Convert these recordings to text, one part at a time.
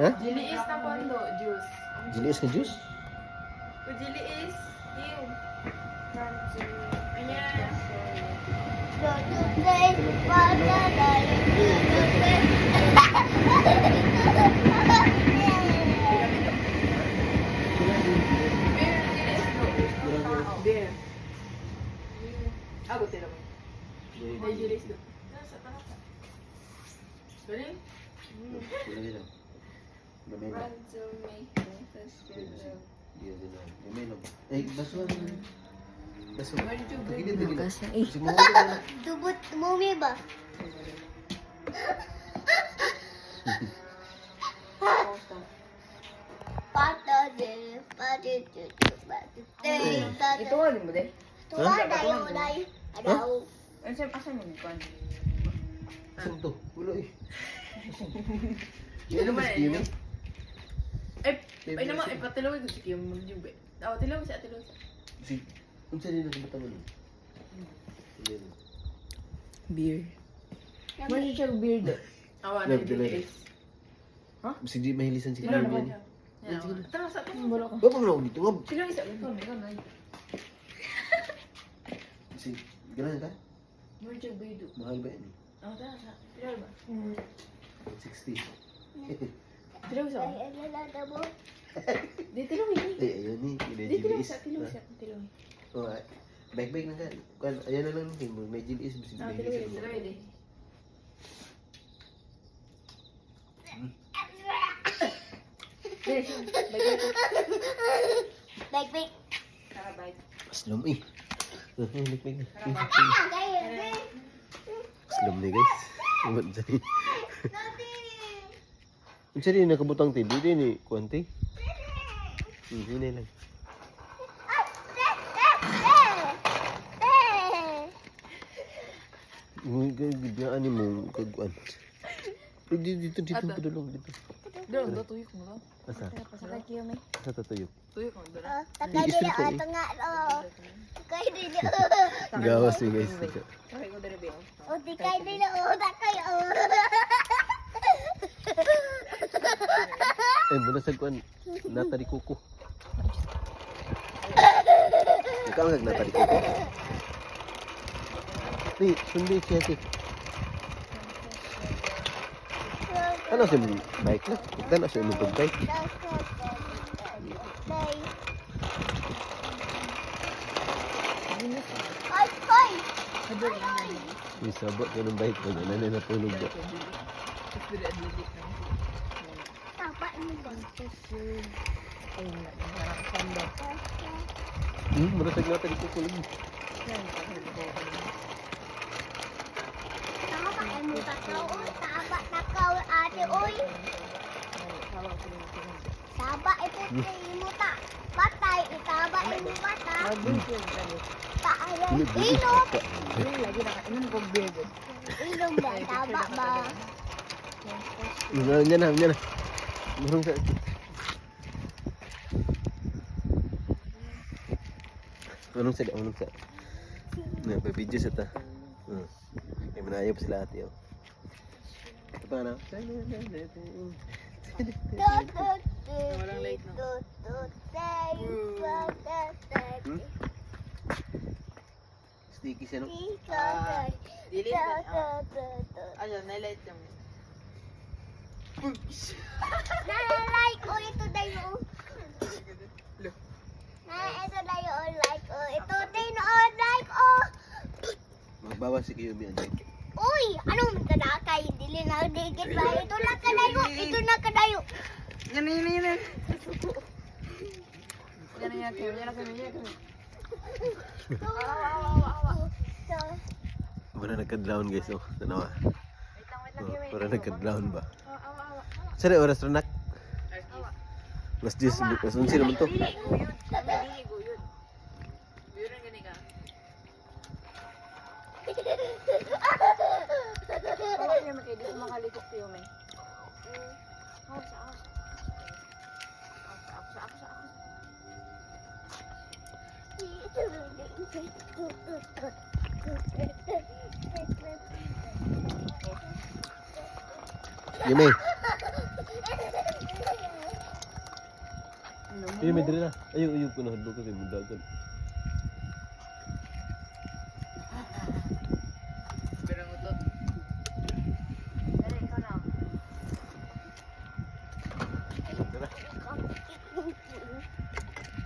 Ha? Jiliis na pondo, juice. Jiliis ka juice? Kung jiliis, ew. Ayan. Beer, jiliis do. Beer. Ako, tira mo. May jiliis do. Nasa, nasa. Galing? Gamay lang. Gamay lang. Iya, din lang. Gamay lang. Eh, baso lang. Baso. Tagilid, tagilid. Kasi mo wala. Tubot mumi ba? Pata de pati de pati de Ito din mo, de. Tuwa dayo dayo. Adaw. Asan, asan mo nito? Saan to? Wala eh. Ano ba kiwi? Ay, ay naman, ay patilawin ko si Kim Muljube. Ako, tilawin siya, tilawin siya. Si, unsa din ang batawan? Beer. Ano siya beer do? Awa na delay. jiliis. Si di mahilisan si Carmen. mo. Tara sa atin, wala mo na ako dito. Tilawin siya, ikaw, ikaw na. Si, ganun ka? Muljube beer do. Mahal ba yan? Ako, tara sa. Tilawin ba? 60. Tilawin siya. Ay alala mo. Di, tilawin di. Eh, ayun ni. Di, tilawin jilis. siya, tilawin siya, tilawin. Oh. Bike-bike na ka. Kuan, ayan na lang. May may jilis. May Ah, jilis. tilawin, tilawin di. Tara, bye. Aslam eh. Ah, na. Ah, kaya be. Aslam ni guys. Umat eh. Ang sari nakabutang ti. Di ni kuante. Hmm, na lang. Uy, gagawin mo kagwan. Dito, dito, dito, Ata. padulong, dito. Doon, do, tuyok mo, do. Asa? Sakay kiyo me. Asa tatuyok? Tuyok mo. Oh, takay dili oh tanga oh. Takay dili oh. Gawas ni guys. dito. Sakay ko dari biyo. Oh, tikay dili oh, takay oh. Ay, muna sa kuan. Natari kuko. Ikaw ang natari kuko. Ni, sundi siya si. Ano si bike na? Ito na siya inubog bike. Ay, ay. May sabot ka ng bike mo. Ano na natulog ba? Tapak mo ba? Hmm, muna kuko lagi. Tama pa ay mo takaw. Tama takaw ate oy. Saba ito mo ta. Patay itaba imo bata. Taayang inom. Inom ba taba ba? Yan na, yan na. Murong sa... Anong sa anong sa? Na pa video sa ta. Hmm. Kaya manayo pa sila ate oh. Ito pa na. Walang late, no? Hmm? Sticky siya no? Dili ba? Ano, nalight lang. Nalay ko ito dayo. Look. Na ito dayo like oh. Ito din on like oh. Magbawas si Kiyomi ang Uy, anong kadakay? Dili na digit ba? Ito na kadayo. Ito na kadayo. Yan, yan, yan, yan, yan. Awa, awa, awa, awa. Wala nagka-drown guys oh. Tanawa. Wait lang, wait lang, Oh, wala nagka-drown ba? Sari oras ranak. Mas 10 mas 11 naman to. Yumi. Mm. Ako sa ako. Ako sa ako sa ako sa ako. Yumi. Yumi, dali na. Ayaw, ayaw ko na. Doon kasi mudagan.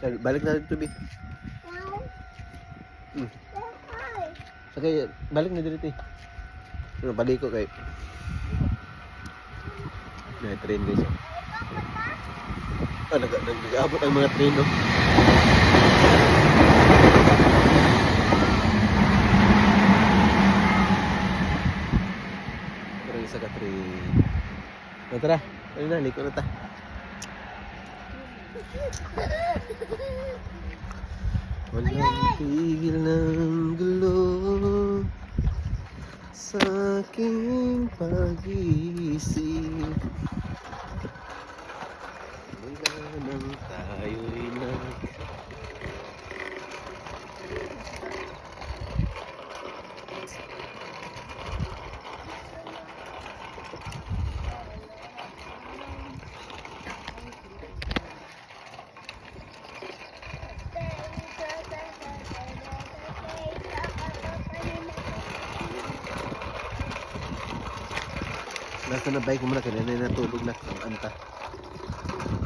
Balik na dito bi. Hmm. Sakay balik na dito. eh. Pero balik ko kay na train guys. Ah, nag nag- nag-aabot ang mga train no. Pero isa ka train. Na tara, na, liko na ta. Walang tigil ng gulo sa aking pag-iisip. Mula nang tayo'y nag... Nasa na bike ko kaya na natulog na ang anta.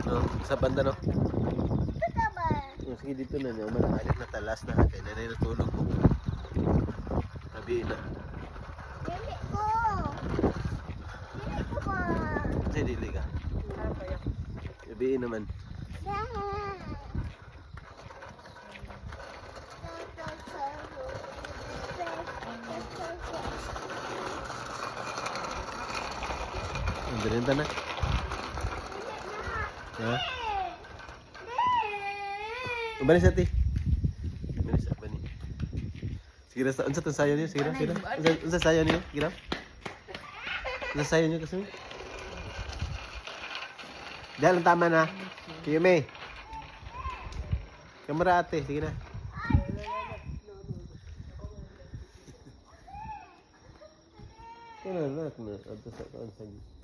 No, sa banda no. No, sige dito na niya. Malakalit na talas na kaya na natulog ko. Tabi na. Kasi dili ka. Harap kayo. Tabi naman. Ang dalenta na. Ha? Umbalik sa ti. Umbalik sa bani. Sige na, unsa tong sayo niyo? Sige na, sige na. Unsa unsa sayo niyo? Sige na. Unsa sayo niyo kasi? Dahil ang tama na. Kiyo me. Kamera ate, sige na. Kaya na, nak na. Ato sa kaan sa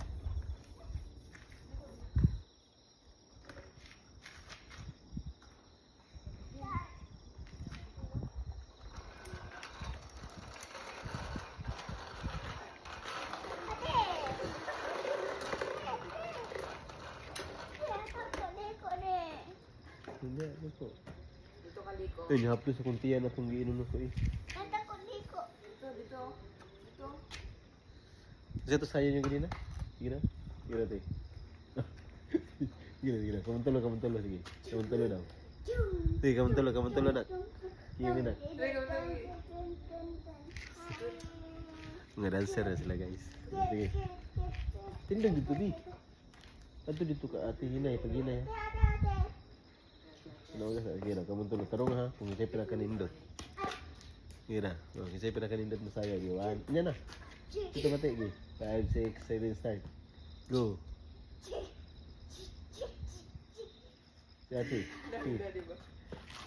Hindi, ano po. Dito ka liko. Eh, nihaplos akong tiyan akong giinom ko eh. Dito, dito. Dito. Kasi ito sayo nyo ganina? Sige na? Sige na, te. Sige na, sige na. Kamuntulo daw. Sige, kamuntulo, kamuntulo na. Sige na. Mga dancer na sila, guys. Sige. Tindog dito, di. Ato dito ka, ate, hinay, pag hinay. Ano ka sa, sige na, kamuntulo. Tarong ha, kung isa'y pinakanindot. Na, oh, isa'y pinakanindot mo sayo. Iwan. Yan na. Ito mati, gi. 5, 6, 7, start. Go. Ate.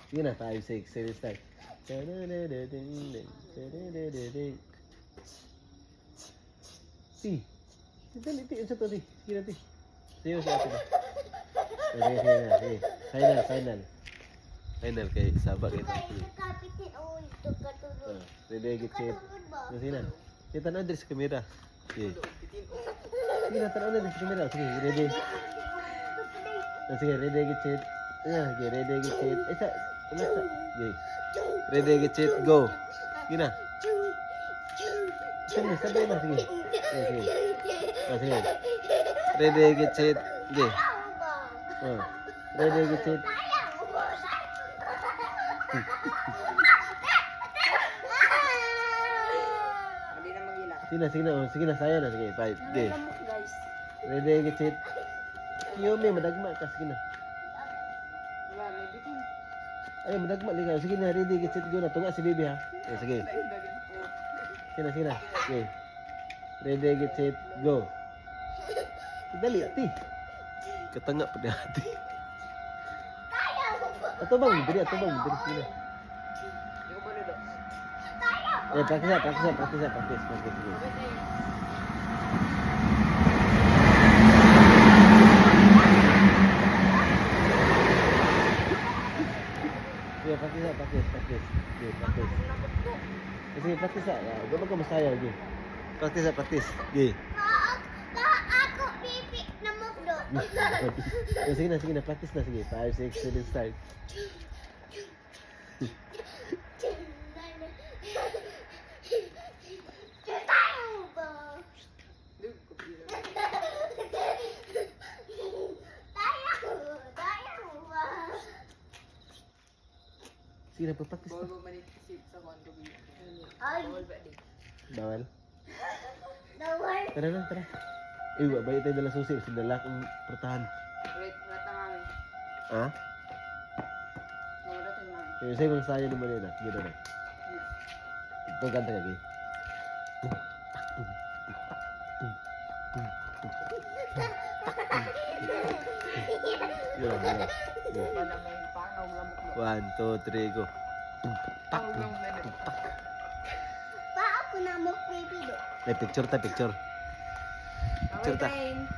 Sige. Na, 5, 6, 7, start. Si. Dali, ti. Ano to, ti? Ti. Si ate na. Sige. Sige. Final, final. Final kay sabak ito. Sige. Ah, Ready, get set. Ano sila? Sige, tanaw din sa kamera. Sige. Sige na, tanaw na din sa kamera. Sige, ready. Ah, Sige, ready, get set. Ah, sige, ready, get set. Eh, sa, ano sa? Sige. Ready, get set, go. Sige na. Sige, sabay na, sige. Sige, sige. Ah, sige. Ready, get set. Sige. Ah. Ready, get set. Hindi na magila. Sige na, sige na. oh, Sige na, sayo na. Sige, five. Sige. Lamok, guys. Ready, get set. Kiyo, may madagma ka. Sige na. Ay, madagma ligaw. Sige na, ready, get set, go na. Tunga si baby ha. Eh, sige. Sige na, sige na. Okay. Ready, get set, go. Dali, ati. Katanga pa ni ati. Atau bang, beri atau bang, beri sini. Eh, praktis lah, praktis lah, praktis lah, praktis, praktis, praktis. Ya, praktis lah, praktis, praktis. Ya, praktis. Eh, praktis lah. Gua bakal mesti ayah lagi. Praktis lah, praktis. Gih. Ya. Okay. Eh, sige na, sige na, practice na, sige. 5, 6, 7, start. Tayo ba? Tayo, tayo ba? Sige na, practice na. Ay, Bawal. nawal. Tara na, tara. Eh, babay tayo dala susi. Sinala kong prutahan. Wait, wala na mami. Ha? Wala tayo mami. Eh, sa'yo mga sayo naman yun. Gino na. Itong kanta ka, gay. Yun yun. One, two, three, go. Lamok mo. Pa ako na mo pipi do. Picture ta, picture. Away Picture ta. train.